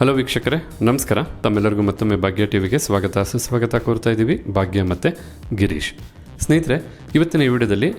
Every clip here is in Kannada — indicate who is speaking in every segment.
Speaker 1: ಹಲೋ ವೀಕ್ಷಕರೇ, ನಮಸ್ಕಾರ. ತಮ್ಮೆಲ್ಲರಿಗೂ ಮತ್ತೊಮ್ಮೆ ಭಾಗ್ಯ ಟಿವಿಗೆ ಸ್ವಾಗತ. ಸುಸ್ವಾಗತ ಕೋರ್ತಾ ಇದ್ದೀವಿ ಭಾಗ್ಯ ಮತ್ತು ಗಿರೀಶ್. ಸ್ನೇಹಿತರೆ, ಇವತ್ತಿನ ಈ ವಿಡಿಯೋದಲ್ಲಿ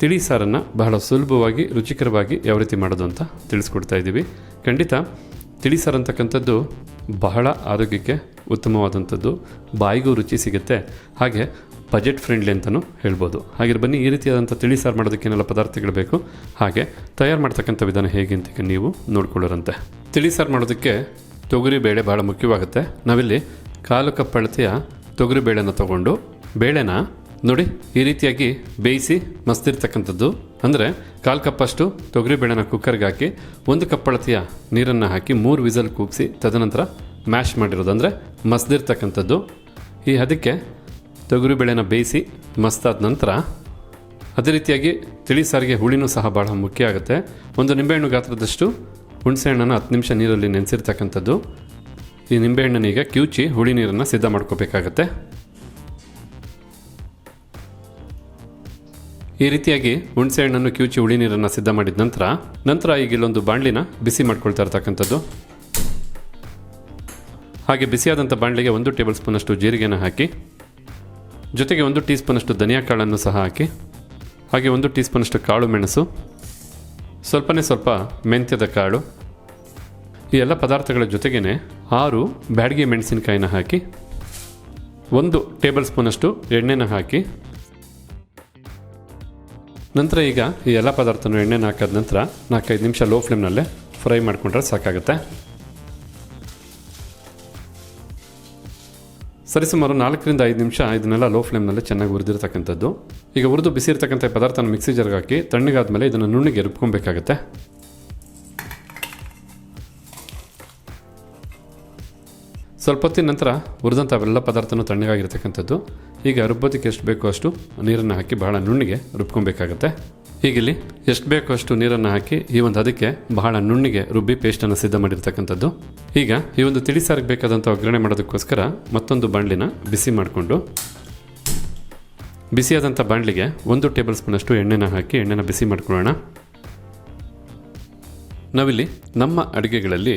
Speaker 1: ತಿಳಿ ಸಾರನ್ನು ಬಹಳ ಸುಲಭವಾಗಿ, ರುಚಿಕರವಾಗಿ ಯಾವ ರೀತಿ ಮಾಡೋದು ಅಂತ ತಿಳಿಸ್ಕೊಡ್ತಾ ಇದ್ದೀವಿ. ಖಂಡಿತ, ತಿಳಿ ಸಾರು ಅಂತಕ್ಕಂಥದ್ದು ಬಹಳ ಆರೋಗ್ಯಕ್ಕೆ ಉತ್ತಮವಾದಂಥದ್ದು, ಬಾಯಿಗೂ ರುಚಿ ಸಿಗುತ್ತೆ, ಹಾಗೆ ಬಜೆಟ್ ಫ್ರೆಂಡ್ಲಿ ಅಂತಲೂ ಹೇಳ್ಬೋದು. ಹಾಗೆ ಬನ್ನಿ, ಈ ರೀತಿಯಾದಂಥ ತಿಳಿ ಸಾರು ಮಾಡೋದಕ್ಕೆ ಏನೆಲ್ಲ ಪದಾರ್ಥಗಳು ಬೇಕು, ಹಾಗೆ ತಯಾರು ಮಾಡ್ತಕ್ಕಂಥ ವಿಧಾನ ಹೇಗೆ ಅಂತ ನೀವು ನೋಡ್ಕೊಳ್ಳೋರಂತೆ. ತಿಳಿ ಸಾರು ಮಾಡೋದಕ್ಕೆ ತೊಗರಿ ಬೇಳೆ ಭಾಳ ಮುಖ್ಯವಾಗುತ್ತೆ. ನಾವಿಲ್ಲಿ ಕಾಲು ಕಪ್ ಅಳತೆಯ ತೊಗರಿ ಬೇಳೆನ ತಗೊಂಡು ಬೇಳೆನ ನೋಡಿ ಈ ರೀತಿಯಾಗಿ ಬೇಯಿಸಿ ಮಸ್ತಿರ್ತಕ್ಕಂಥದ್ದು. ಅಂದರೆ ಕಾಲು ಕಪ್ಪಷ್ಟು ತೊಗರಿ ಬೇಳೆನ ಕುಕ್ಕರ್ಗೆ ಹಾಕಿ ಒಂದು ಕಪ್ ಅಳತೆಯ ನೀರನ್ನು ಹಾಕಿ ಮೂರು ವಿಸಲ್ ಕೂಗಿಸಿ ತದನಂತರ ಮ್ಯಾಶ್ ಮಾಡಿರೋದು. ಅಂದರೆ ಮಸ್ದಿರ್ತಕ್ಕಂಥದ್ದು. ಈ ಅದಕ್ಕೆ ತೊಗರಿ ಬೇಳೆನ ಬೇಯಿಸಿ ಮಸ್ತಾದ ನಂತರ ಅದೇ ರೀತಿಯಾಗಿ ತಿಳಿ ಸಾರಿಗೆ ಹುಳಿನೂ ಸಹ ಭಾಳ ಮುಖ್ಯ ಆಗುತ್ತೆ. ಒಂದು ನಿಂಬೆಹಣ್ಣು ಗಾತ್ರದಷ್ಟು ಹುಣಸೆಹಣ್ಣನ್ನು ಹತ್ತು ನಿಮಿಷ ನೀರಲ್ಲಿ ನೆನೆಸಿರ್ತಕ್ಕಂಥದ್ದು. ಈ ನಿಂಬೆಹಣ್ಣನ್ನು ಈಗ ಕಿವುಚಿ ಹುಳಿ ನೀರನ್ನು ಸಿದ್ಧ ಮಾಡ್ಕೋಬೇಕಾಗತ್ತೆ. ಈ ರೀತಿಯಾಗಿ ಹುಣಸೆ ಹಣ್ಣನ್ನು ಕಿವುಚಿ ಹುಳಿ ನೀರನ್ನು ಸಿದ್ಧ ಮಾಡಿದ ನಂತರ ನಂತರ ಈಗ ಇಲ್ಲೊಂದು ಬಾಣಲಿನ ಬಿಸಿ ಮಾಡ್ಕೊಳ್ತಾ ಇರ್ತಕ್ಕಂಥದ್ದು. ಹಾಗೆ ಬಿಸಿಯಾದಂಥ ಬಾಣಲಿಗೆ ಒಂದು ಟೇಬಲ್ ಸ್ಪೂನಷ್ಟು ಜೀರಿಗೆನ ಹಾಕಿ, ಜೊತೆಗೆ ಒಂದು ಟೀ ಸ್ಪೂನಷ್ಟು ಧನಿಯಾ ಕಾಳನ್ನು ಸಹ ಹಾಕಿ, ಹಾಗೆ ಒಂದು ಟೀ ಸ್ಪೂನಷ್ಟು ಕಾಳು ಮೆಣಸು ಸ್ವಲ್ಪನೇ ಸ್ವಲ್ಪ ಮೆಂತ್ಯದ ಕಾಳು, ಈ ಎಲ್ಲ ಪದಾರ್ಥಗಳ ಜೊತೆಗೇನೆ ಆರು ಬ್ಯಾಡಿಗೆ ಮೆಣಸಿನಕಾಯಿನ ಹಾಕಿ, ಒಂದು ಟೇಬಲ್ ಸ್ಪೂನಷ್ಟು ಎಣ್ಣೆನ ಹಾಕಿ. ನಂತರ ಈಗ ಈ ಎಲ್ಲ ಪದಾರ್ಥನ ಎಣ್ಣೆನ ಹಾಕಿದ ನಂತರ ನಾಲ್ಕೈದು ನಿಮಿಷ ಲೋ ಫ್ಲೇಮ್ನಲ್ಲೇ ಫ್ರೈ ಮಾಡಿಕೊಂಡ್ರೆ ಸಾಕಾಗುತ್ತೆ. ಸರಿಸುಮಾರು ನಾಲ್ಕರಿಂದ ಐದು ನಿಮಿಷ ಇದನ್ನೆಲ್ಲ ಲೋ ಫ್ಲೇಮ್ನಲ್ಲಿ ಚೆನ್ನಾಗಿ ಹುರಿದಿರ್ತಕ್ಕಂಥದ್ದು. ಈಗ ಹುರಿದು ಬಿಸಿ ಇರತಕ್ಕಂಥ ಪದಾರ್ಥನ ಮಿಕ್ಸಿ ಜರ್ಗೆ ಹಾಕಿ ತಣ್ಣಗಾದ್ಮೇಲೆ ಇದನ್ನು ನುಣ್ಣಿಗೆ ರುಬ್ಕೊಬೇಕಾಗತ್ತೆ. ಸ್ವಲ್ಪ ಹೊತ್ತಿನ ನಂತರ ಹುರಿದಂಥ ಅವೆಲ್ಲ ಪದಾರ್ಥನೂ ತಣ್ಣಗಾಗಿರ್ತಕ್ಕಂಥದ್ದು. ಈಗ ರುಬ್ಬೋದಕ್ಕೆ ಎಷ್ಟು ಬೇಕೋ ಅಷ್ಟು ನೀರನ್ನು ಹಾಕಿ ಬಹಳ ನುಣ್ಣಿಗೆ ರುಬ್ಕೊಬೇಕಾಗತ್ತೆ. ಹೀಗಿಲ್ಲಿ ಎಷ್ಟು ಬೇಕೋ ಅಷ್ಟು ನೀರನ್ನು ಹಾಕಿ ಈ ಒಂದು ಅದಕ್ಕೆ ಬಹಳ ನುಣ್ಣಿಗೆ ರುಬ್ಬಿ ಪೇಸ್ಟನ್ನು ಸಿದ್ಧ ಮಾಡಿರ್ತಕ್ಕಂಥದ್ದು. ಈಗ ಈ ಒಂದು ತಿಳಿ ಸಾರಿಗೆ ಬೇಕಾದಂಥ ಒಗ್ಗರಣೆ ಮಾಡೋದಕ್ಕೋಸ್ಕರ ಮತ್ತೊಂದು ಬಾಣಲಿನ ಬಿಸಿ ಮಾಡಿಕೊಂಡು, ಬಿಸಿಯಾದಂಥ ಬಾಣಲಿಗೆ ಒಂದು ಟೇಬಲ್ ಸ್ಪೂನಷ್ಟು ಎಣ್ಣೆನ ಹಾಕಿ ಎಣ್ಣೆನ ಬಿಸಿ ಮಾಡ್ಕೊಳ್ಳೋಣ. ನಾವಿಲ್ಲಿ ನಮ್ಮ ಅಡುಗೆಗಳಲ್ಲಿ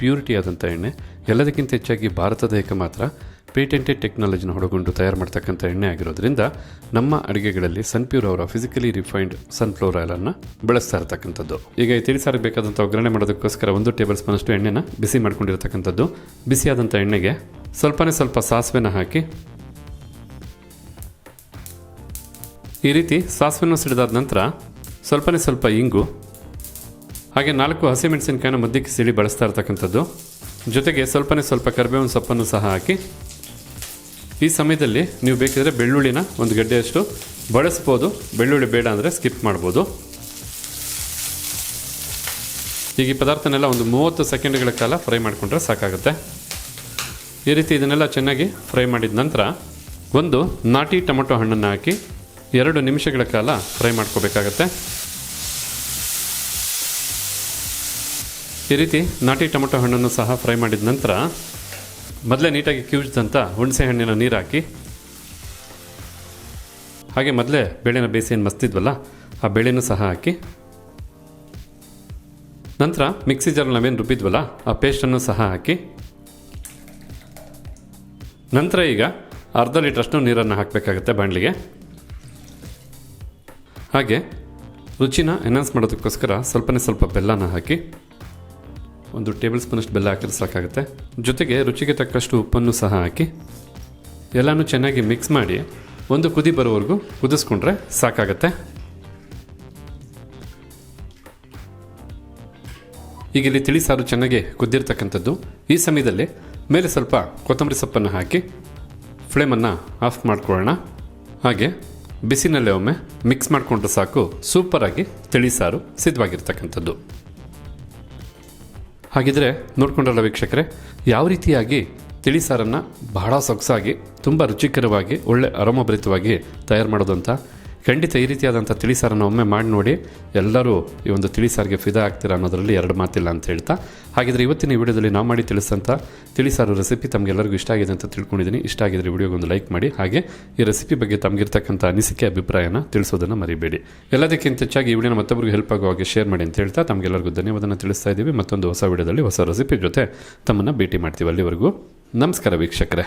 Speaker 1: ಪ್ಯೂರಿಟಿ ಆದಂಥ ಎಣ್ಣೆ, ಎಲ್ಲದಕ್ಕಿಂತ ಹೆಚ್ಚಾಗಿ ಭಾರತದ ದೇಹಕ್ಕೆ ಮಾತ್ರ ಪೇಟೆಂಟೆಡ್ ಟೆಕ್ನಾಲಜಿನ ಹೊಡಗೊಂಡು ತಯಾರು ಮಾಡ್ತಕ್ಕಂಥ ಎಣ್ಣೆ ಆಗಿರೋದ್ರಿಂದ ನಮ್ಮ ಅಡುಗೆಗಳಲ್ಲಿ ಸನ್ಪ್ಯೂರ್ ಅವರ ಫಿಸಿಕಲಿ ರಿಫೈನ್ಡ್ ಸನ್ಫ್ಲವರ್ ಆಯಿಲನ್ನು ಬಳಸ್ತಾ ಇರತಕ್ಕಂಥದ್ದು. ಈಗ ಈ ತಿಳಿಸಾರಿಗೆ ಬೇಕಾದಂಥ ಒಗ್ಗರಣೆ ಮಾಡೋದಕ್ಕೋಸ್ಕರ ಒಂದು ಟೇಬಲ್ ಸ್ಪೂನಷ್ಟು ಎಣ್ಣೆನ ಬಿಸಿ ಮಾಡ್ಕೊಂಡಿರ್ತಕ್ಕಂಥದ್ದು. ಬಿಸಿಯಾದಂಥ ಎಣ್ಣೆಗೆ ಸ್ವಲ್ಪನೇ ಸ್ವಲ್ಪ ಸಾಸಿವೆನ ಹಾಕಿ ಈ ರೀತಿ ಸಾಸಿವೆನ ಸಿಡಿದಾದ ನಂತರ ಸ್ವಲ್ಪನೇ ಸ್ವಲ್ಪ ಇಂಗು ಹಾಗೆ ನಾಲ್ಕು ಹಸಿಮೆಣಸಿನಕಾಯಿನ ಮಧ್ಯಕ್ಕೆ ಸಿಡಿ ಬಳಸ್ತಾ ಇರ್ತಕ್ಕಂಥದ್ದು. ಜೊತೆಗೆ ಸ್ವಲ್ಪನೇ ಸ್ವಲ್ಪ ಕರಿಬೇವಿನ ಸೊಪ್ಪನ್ನು ಸಹ ಹಾಕಿ. ಈ ಸಮಯದಲ್ಲಿ ನೀವು ಬೇಕಿದ್ರೆ ಬೆಳ್ಳುಳ್ಳಿನ ಒಂದು ಗಡ್ಡೆಯಷ್ಟು ಬಳಸ್ಬೋದು. ಬೆಳ್ಳುಳ್ಳಿ ಬೇಡ ಅಂದರೆ ಸ್ಕಿಪ್ ಮಾಡ್ಬೋದು. ಈಗ ಈ ಪದಾರ್ಥನೆಲ್ಲ ಒಂದು ಮೂವತ್ತು ಸೆಕೆಂಡ್ಗಳ ಕಾಲ ಫ್ರೈ ಮಾಡಿಕೊಂಡ್ರೆ ಸಾಕಾಗುತ್ತೆ. ಈ ರೀತಿ ಇದನ್ನೆಲ್ಲ ಚೆನ್ನಾಗಿ ಫ್ರೈ ಮಾಡಿದ ನಂತರ ಒಂದು ನಾಟಿ ಟೊಮೊಟೊ ಹಣ್ಣನ್ನು ಹಾಕಿ ಎರಡು ನಿಮಿಷಗಳ ಕಾಲ ಫ್ರೈ ಮಾಡ್ಕೋಬೇಕಾಗತ್ತೆ. ಈ ರೀತಿ ನಾಟಿ ಟೊಮೊಟೊ ಹಣ್ಣನ್ನು ಸಹ ಫ್ರೈ ಮಾಡಿದ ನಂತರ ಮೊದಲೇ ನೀಟಾಗಿ ಕ್ಯೂಜ್ದಂಥ ಹುಣಸೆ ಹಣ್ಣಿನ ನೀರು ಹಾಕಿ ಹಾಗೆ ಮೊದಲೇ ಬೇಳೆನ ಬೇಯಿಸಿ ಏನು ಮಸ್ತಿದ್ವಲ್ಲ ಆ ಬೇಳೆನೂ ಸಹ ಹಾಕಿ, ನಂತರ ಮಿಕ್ಸಿ ಜಾರಲ್ಲಿ ನಾವೇನು ರುಬ್ಬಿದ್ವಲ್ಲ, ಆ ಪೇಸ್ಟನ್ನು ಸಹ ಹಾಕಿ, ನಂತರ ಈಗ ಅರ್ಧ ಲೀಟ್ರಷ್ಟು ನೀರನ್ನು ಹಾಕಬೇಕಾಗತ್ತೆ ಬಾಣಲಿಗೆ. ಹಾಗೆ ರುಚಿನ ಎನ್ಹಾನ್ಸ್ ಮಾಡೋದಕ್ಕೋಸ್ಕರ ಸ್ವಲ್ಪನೇ ಸ್ವಲ್ಪ ಬೆಲ್ಲನ ಹಾಕಿ ಒಂದು ಟೇಬಲ್ ಸ್ಪೂನಷ್ಟು ಬೆಲ್ಲ ಹಾಕಿದ್ರೆ ಸಾಕಾಗುತ್ತೆ. ಜೊತೆಗೆ ರುಚಿಗೆ ತಕ್ಕಷ್ಟು ಉಪ್ಪನ್ನು ಸಹ ಹಾಕಿ, ಎಲ್ಲನೂ ಚೆನ್ನಾಗಿ ಮಿಕ್ಸ್ ಮಾಡಿ ಒಂದು ಕುದಿ ಬರೋವರೆಗೂ ಕುದಿಸ್ಕೊಂಡ್ರೆ ಸಾಕಾಗತ್ತೆ. ಈಗ ಇಲ್ಲಿ ತಿಳಿ ಸಾರು ಚೆನ್ನಾಗಿ ಕುದ್ದಿರ್ತಕ್ಕಂಥದ್ದು. ಈ ಸಮಯದಲ್ಲಿ ಮೇಲೆ ಸ್ವಲ್ಪ ಕೊತ್ತಂಬರಿ ಸೊಪ್ಪನ್ನು ಹಾಕಿ ಫ್ಲೇಮನ್ನು ಆಫ್ ಮಾಡ್ಕೊಳ್ಳೋಣ. ಹಾಗೆ ಬಿಸಿನಲ್ಲೇ ಒಮ್ಮೆ ಮಿಕ್ಸ್ ಮಾಡಿಕೊಂಡ್ರೆ ಸಾಕು, ಸೂಪರಾಗಿ ತಿಳಿ ಸಾರು ಸಿದ್ಧವಾಗಿರ್ತಕ್ಕಂಥದ್ದು. ಹಾಗಿದ್ರೆ ನೋಡ್ಕೊಂಡ್ರಲ್ಲ ವೀಕ್ಷಕರೇ, ಯಾವ ರೀತಿಯಾಗಿ ತಿಳಿಸಾರನ್ನು ಬಹಳ ಸೊಗಸಾಗಿ, ತುಂಬ ರುಚಿಕರವಾಗಿ, ಒಳ್ಳೆ ಅರೋಮಭರಿತವಾಗಿ ತಯಾರು ಮಾಡೋದು ಅಂತ ಖಂಡಿತ ಈ ರೀತಿಯಾದಂಥ ತಿಳಿಸಾರನ್ನು ಒಮ್ಮೆ ಮಾಡಿ ನೋಡಿ ಎಲ್ಲರೂ ಈ ಒಂದು ತಿಳಿಸಾರಿಗೆ ಫಿದಾ ಆಗ್ತೀರಾ ಅನ್ನೋದರಲ್ಲಿ ಎರಡು ಮಾತಿಲ್ಲ ಅಂತ ಹೇಳ್ತಾ ಹಾಗಿದ್ರೆ ಇವತ್ತಿನ ವಿಡಿಯೋದಲ್ಲಿ ನಾವು ಮಾಡಿ ತಿಳಿಸಂತ ತಿಳಿಸಾರ ರೆಸಿಪಿ ತಮಗೆಲ್ಲರಿಗೂ ಇಷ್ಟ ಆಗಿದೆ ಅಂತ ತಿಳ್ಕೊಂಡಿದ್ದೀನಿ. ಇಷ್ಟ ಆಗಿದ್ರೆ ವಿಡಿಯೋಗೊಂದು ಲೈಕ್ ಮಾಡಿ. ಹಾಗೆ ಈ ರೆಸಿಪಿ ಬಗ್ಗೆ ತಮಗಿರ್ತಕ್ಕಂಥ ಅನಿಸಿಕೆ, ಅಭಿಪ್ರಾಯನ ತಿಳಿಸೋದನ್ನು ಮರಿಬೇಡಿ. ಎಲ್ಲದಕ್ಕಿಂತ ಹೆಚ್ಚಾಗಿ ಈ ವಿಡಿಯೋನ ಮತ್ತೊಬ್ಬರಿಗೆ ಹೆಲ್ಪ್ ಆಗೋ ಹಾಗೆ ಶೇರ್ ಮಾಡಿ ಅಂತ ಹೇಳ್ತಾ ತಮಗೆಲ್ಲರಿಗೂ ಧನ್ಯವಾದನ ತಿಳಿಸ್ತಾ ಇದ್ದೀವಿ. ಮತ್ತೊಂದು ಹೊಸ ವಿಡಿಯೋದಲ್ಲಿ ಹೊಸ ರೆಸಿಪಿ ಜೊತೆ ತಮ್ಮನ್ನು ಭೇಟಿ ಮಾಡ್ತೀವಿ ಅಲ್ಲಿವರೆಗೂ. ನಮಸ್ಕಾರ ವೀಕ್ಷಕರೇ.